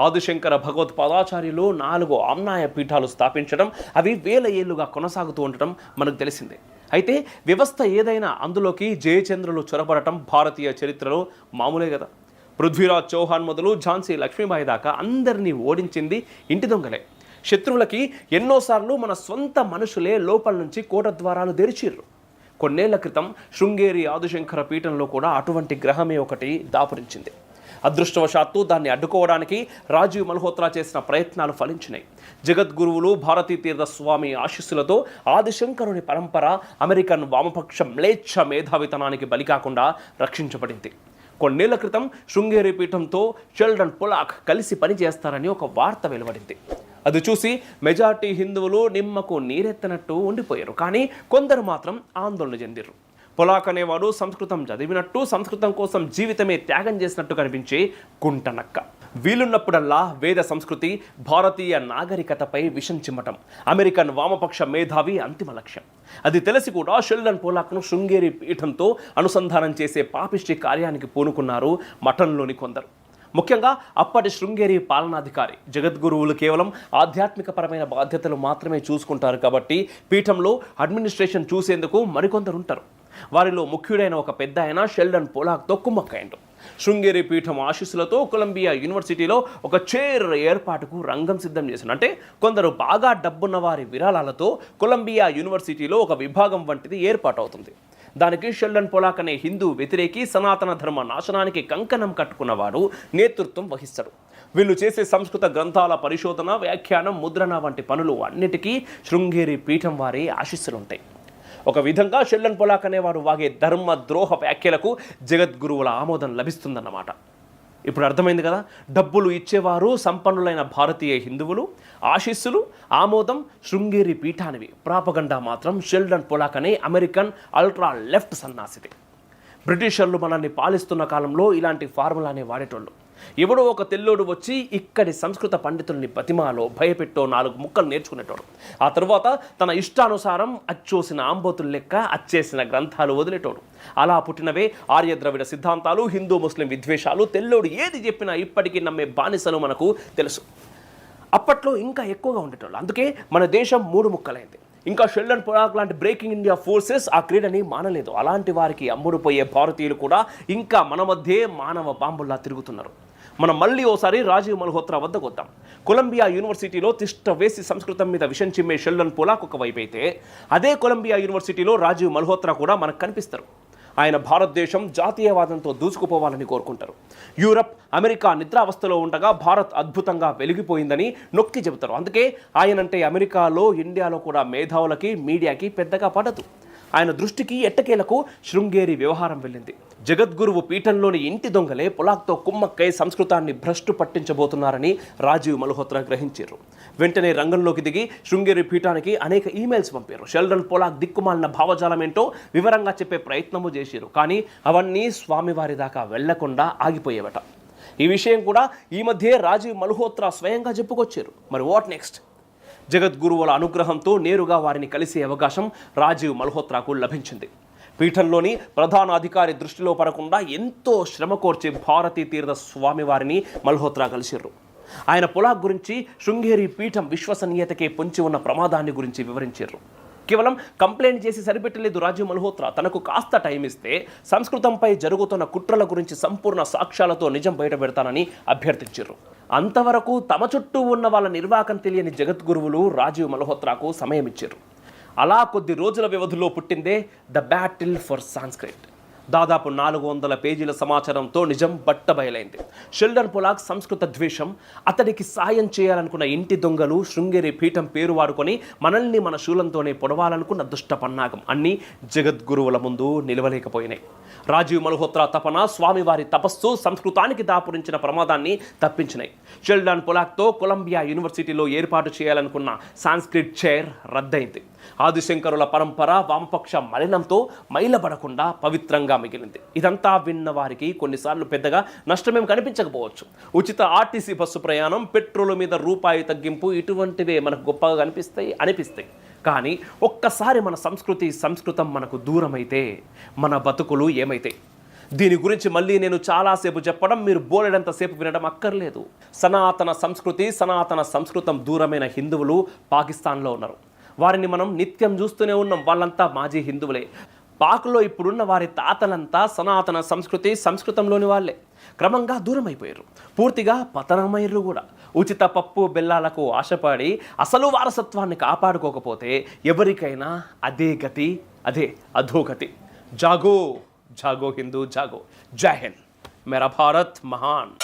ఆదిశంకర భగవత్పాదాచార్యులు నాలుగు ఆమ్నాయ పీఠాలు స్థాపించడం అవి వేల ఏళ్ళుగా కొనసాగుతూ ఉండటం మనకు తెలిసిందే. అయితే వ్యవస్థ ఏదైనా అందులోకి జయచంద్రులు చొరబడటం భారతీయ చరిత్రలో మామూలే కదా. పృథ్వీరాజ్ చౌహాన్ మొదలు ఝాన్సీ లక్ష్మీబాయి దాకా అందరినీ ఓడించింది ఇంటి దొంగలే. శత్రువులకి ఎన్నోసార్లు మన సొంత మనుషులే లోపల నుంచి కోట ద్వారాలు తెరిచిర్రు. కొన్నేళ్ళ క్రితం శృంగేరి ఆదిశంకర పీఠంలో కూడా అటువంటి గ్రహమే ఒకటి దాపురించింది. అదృష్టవశాత్తు దాన్ని అడ్డుకోవడానికి రాజీవ్ మల్హోత్రా చేసిన ప్రయత్నాలు ఫలించినాయి. జగద్గురువులు భారతీ తీర్థ స్వామి ఆశీస్సులతో ఆదిశంకరుని పరంపర అమెరికన్ వామపక్ష మ్లేచ్ఛ మేధావితనానికి బలి కాకుండా రక్షించబడింది. కొన్నేళ్ళ క్రితం శృంగేరి పీఠంతో షెల్డన్ పొలాక్ కలిసి పనిచేస్తారని ఒక వార్త వెలువడింది. అది చూసి మెజార్టీ హిందువులు నిమ్మకు నీరెత్తనట్టు ఉండిపోయారు. కానీ కొందరు మాత్రం ఆందోళన చెందిరు పొలాక్ అనేవాడు సంస్కృతం చదివినట్టు సంస్కృతం కోసం జీవితమే త్యాగం చేసినట్టు కనిపించే గుంటనక్క. వీలున్నప్పుడల్లా వేద సంస్కృతి భారతీయ నాగరికతపై విషం చిమ్మటం. అమెరికన్ వామపక్ష మేధావి అంతిమ లక్ష్యం. అది తెలిసి కూడా షెల్డన్ పోలాక్ను శృంగేరి పీఠంతో అనుసంధానం చేసే పాపిష్టి కార్యానికి పూనుకున్నారు మఠంలోని కొందరు. ముఖ్యంగా అప్పటి శృంగేరి పాలనాధికారి. జగద్గురువులు కేవలం ఆధ్యాత్మికపరమైన బాధ్యతలు మాత్రమే చూసుకుంటారు కాబట్టి పీఠంలో అడ్మినిస్ట్రేషన్ చూసేందుకు మరికొందరు ఉంటారు వారిలో ముఖ్యుడైన ఒక పెద్ద ఆయన షెల్డన్ పోలాక్తో కుమ్మక్కైండు శృంగేరి పీఠం ఆశీస్సులతో కొలంబియా యూనివర్సిటీలో ఒక చైర్ ఏర్పాటుకు రంగం సిద్ధం చేశాడు అంటే కొందరు బాగా డబ్బున్న వారి విరాళాలతో కొలంబియా యూనివర్సిటీలో ఒక విభాగం వంటిది ఏర్పాటవుతుంది. దానికి షెల్డన్ పొలాక్ అనే హిందూ వ్యతిరేకి సనాతన ధర్మ నాశనానికి కంకణం కట్టుకున్నవాడు నేతృత్వం వహిస్తాడు. వీళ్ళు చేసే సంస్కృత గ్రంథాల పరిశోధన వ్యాఖ్యానం ముద్రణ వంటి పనులు అన్నిటికీ శృంగేరి పీఠం వారి ఆశీస్సులుంటాయి. ఒక విధంగా షెల్లన్ పొలాక్ అనేవారు వాగే ధర్మ ద్రోహ వ్యాఖ్యలకు జగద్గురువుల ఆమోదం లభిస్తుందన్నమాట. ఇప్పుడు అర్థమైంది కదా? డబ్బులు ఇచ్చేవారు సంపన్నులైన భారతీయ హిందువులు ఆశీస్సులు ఆమోదం శృంగేరి పీఠానివి. ప్రాపగండా మాత్రం షెల్డన్ పొలాక్ అనే అమెరికన్ అల్ట్రా లెఫ్ట్ సన్నాసిది. బ్రిటిషర్లు మనల్ని పాలిస్తున్న కాలంలో ఇలాంటి ఫార్ములానే వాడేటోళ్ళు. ఎవడో ఒక తెల్లోడు వచ్చి ఇక్కడి సంస్కృత పండితుల్ని బతిమాలో భయపెట్టో నాలుగు ముక్కలు నేర్చుకునేటోడు. ఆ తర్వాత తన ఇష్టానుసారం అచ్చోసిన ఆంబోతుల లెక్క అచ్చేసిన గ్రంథాలు వదిలేటోడు. అలా పుట్టినవే ఆర్య ద్రవిడ సిద్ధాంతాలు హిందూ ముస్లిం విద్వేషాలు తెల్లోడు ఏది చెప్పినా ఇప్పటికీ నమ్మే బానిసలు మనకు తెలుసు. అప్పట్లో ఇంకా ఎక్కువగా ఉండేటోళ్ళు. అందుకే మన దేశం మూడు ముక్కలైంది. ఇంకా షెల్డన్ పొలాక్ లాంటి బ్రేకింగ్ ఇండియా ఫోర్సెస్ ఆ క్రీడని మానలేదు. అలాంటి వారికి అమ్ముడుపోయే భారతీయులు కూడా ఇంకా మన మధ్యే మానవ బాంబుల్లా తిరుగుతున్నారు. మనం మళ్ళీ ఓసారి రాజీవ్ మల్హోత్రా వద్దకు వద్దాం. కొలంబియా యూనివర్సిటీలో తిష్ట వేసి సంస్కృతం మీద విషం చిమ్మే షెల్లన్ పొలాక్ ఒక వైపు అయితే అదే కొలంబియా యూనివర్సిటీలో రాజీవ్ మల్హోత్రా కూడా మనకు కనిపిస్తారు. ఆయన భారతదేశం జాతీయవాదంతో దూసుకుపోవాలని కోరుకుంటారు. యూరప్ అమెరికా నిద్రావస్థలో ఉండగా భారత్ అద్భుతంగా వెలిగిపోయిందని నొక్కి చెబుతారు. అందుకే ఆయనంటే అమెరికాలో ఇండియాలో కూడా మేధావులకి మీడియాకి పెద్దగా పడదు. ఆయన దృష్టికి ఎట్టకేలకు శృంగేరి వ్యవహారం వెళ్ళింది. జగద్గురువు పీఠంలోని ఇంటి దొంగలే పొలాక్తో కుమ్మక్కై సంస్కృతాన్ని భ్రష్టు పట్టించబోతున్నారని రాజీవ్ మల్హోత్రా గ్రహించారు. వెంటనే రంగంలోకి దిగి శృంగేరి పీఠానికి అనేక ఈమెయిల్స్ పంపారు. షెల్డన్ పొలాక్ దిక్కుమాలిన భావజాలం ఏంటో వివరంగా చెప్పే ప్రయత్నము చేశారు. కానీ అవన్నీ స్వామివారి దాకా వెళ్ళకుండా ఆగిపోయేవట. ఈ విషయం కూడా ఈ మధ్యే రాజీవ్ మల్హోత్రా స్వయంగా చెప్పుకొచ్చారు. మరి వాట్ నెక్స్ట్? జగద్గురువుల అనుగ్రహంతో నేరుగా వారిని కలిసే అవకాశం రాజీవ్ మల్హోత్రాకు లభించింది. పీఠంలోని ప్రధాన అధికారి దృష్టిలో పడకుండా ఎంతో శ్రమ కోర్చి భారతీ తీర్థ స్వామి వారిని మల్హోత్రా కలిసిర్రు. ఆయన పొలాక్ గురించి శృంగేరి పీఠం విశ్వసనీయతకే పొంచి ఉన్న ప్రమాదాన్ని గురించి వివరించారు కేవలం కంప్లైంట్ చేసి సరిపెట్టలేదు రాజీవ్ మల్హోత్రా. తనకు కాస్త టైం ఇస్తే సంస్కృతంపై జరుగుతున్న కుట్రల గురించి సంపూర్ణ సాక్ష్యాలతో నిజం బయట పెడతానని అభ్యర్థించారు. అంతవరకు తమ చుట్టూ ఉన్న వాళ్ళ నిర్వాకం తెలియని జగద్గురువులు రాజీవ్ మల్హోత్రాకు సమయం ఇచ్చారు. అలా కొద్ది రోజుల వ్యవధిలో పుట్టిందే ద బ్యాటిల్ ఫర్ సాంస్క్రిట్ దాదాపు నాలుగు వందల పేజీల సమాచారంతో నిజం బట్టబయలైంది. షెల్డన్ పొలాక్ సంస్కృత ద్వేషం అతడికి సాయం చేయాలనుకున్న ఇంటి దొంగలు శృంగేరి పీఠం పేరు వాడుకొని మనల్ని మన శూలంతోనే పొడవాలనుకున్న దుష్ట పన్నాగం అన్నీ జగద్గురువుల ముందు నిలవలేకపోయినాయి. రాజీవ్ మల్హోత్రా తపన స్వామివారి తపస్సు సంస్కృతానికి దాపురించిన ప్రమాదాన్ని తప్పించినాయి. షెల్డాన్ పొలాక్తో కొలంబియా యూనివర్సిటీలో ఏర్పాటు చేయాలనుకున్న సాంస్క్రిట్ చైర్ రద్దయింది. ఆదిశంకరుల పరంపర వామపక్ష మలినంతో మైలబడకుండా పవిత్రంగా మిగిలింది. ఇదంతా విన్న వారికి కొన్నిసార్లు పెద్దగా నష్టమేం కనిపించకపోవచ్చు. ఉచిత ఆర్టీసీ బస్సు ప్రయాణం పెట్రోల్ మీద రూపాయి తగ్గింపు ఇటువంటివే మనకు గొప్పగా కనిపిస్తాయి అనిపిస్తాయి. కానీ ఒక్కసారి మన సంస్కృతి సంస్కృతం మనకు దూరమైతే మన బతుకులు ఏమైతాయి దీని గురించి మళ్ళీ నేను చాలాసేపు చెప్పడం మీరు బోలెడంత సేపు వినడం అక్కర్లేదు. సనాతన సంస్కృతి సనాతన సంస్కృతం దూరమైన హిందువులు పాకిస్తాన్లో ఉన్నారు. వారిని మనం నిత్యం చూస్తూనే ఉన్నాం. వాళ్ళంతా మాజీ హిందువులే. పాక్లో ఇప్పుడున్న వారి తాతలంతా సనాతన సంస్కృతి సంస్కృతంలోని వాళ్ళే. క్రమంగా దూరం అయిపోయారు పూర్తిగా పతనమయ్యారు కూడా. ఉచిత పప్పు బెల్లాలకు ఆశపడి అసలు వారసత్వాన్ని కాపాడుకోకపోతే ఎవరికైనా అదే గతి అదే అధోగతి. జాగో జాగో హిందూ జాగో. జై హింద్. మేరా భారత్ మహాన్.